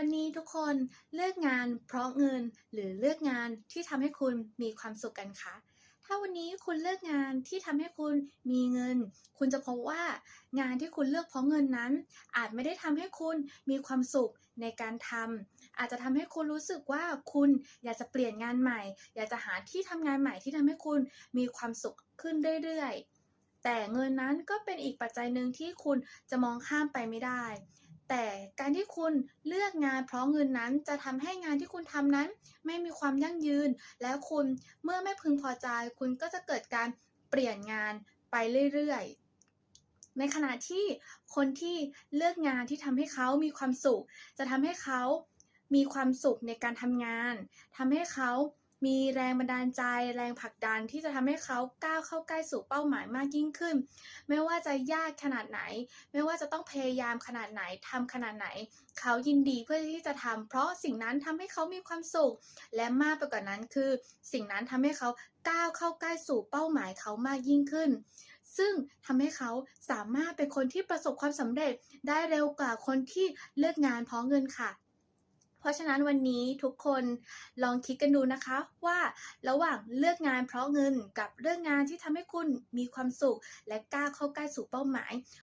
วันนี้ทุกคนเลือกงานเพราะเงินหรือเลือกงานที่ทำให้คุณมีความสุขกันคะ ถ้าวันนี้คุณเลือกงานที่ทำให้คุณมีเงิน คุณจะพบว่างานที่คุณเลือกเพราะเงินนั้น อาจไม่ได้ทำให้คุณมีความสุขในการทำอาจจะทำให้คุณรู้สึกว่าคุณอยากจะเปลี่ยนงานใหม่ อยากจะหาที่ทำงานใหม่ที่ทำให้คุณมีความสุขขึ้นเรื่อยๆแต่เงินนั้นก็เป็นอีกปัจจัยหนึ่งที่คุณจะมองข้ามไปไม่ได้ แต่การที่คุณเลือกงานเพราะเงินนั้นจะทำให้งานที่คุณทำนั้น ไม่มีความยั่งยืน แล้วคุณเมื่อไม่พึงพอใจ คุณก็จะเกิดการเปลี่ยนงานไปเรื่อยๆ ในขณะที่คนที่เลือกงานที่ทำให้เขามีความสุข จะทำให้เขามีความสุขในการทำงานทำให้เขา มีแรงบันดาลใจ แรงผลักดันที่จะทำให้เขาก้าวเข้าใกล้สู่เป้าหมายมากยิ่งขึ้น ไม่ว่าจะยากขนาดไหน ไม่ว่าจะต้องพยายามขนาดไหนทำขนาดไหน เขายินดีเพื่อที่จะทำเพราะสิ่งนั้นทำให้เขามีความสุข และมากไปกว่านั้นคือ สิ่งนั้นทำให้เขาก้าวเข้าใกล้สู่เป้าหมายเขามากยิ่งขึ้น ซึ่งทำให้เขาสามารถเป็นคนที่ประสบความสำเร็จได้เร็วกว่าคนที่เลือกงานเพราะเงินค่ะ ราะฉะนั้นวันนี้ทุกคนลองคิดกันดูนะคะว่าระหว่างเลือกงานเพราะเงินกับเลือกงานที่ทำให้คุณมีความสุข และกล้าเข้าใกล้สู่เป้าหมาย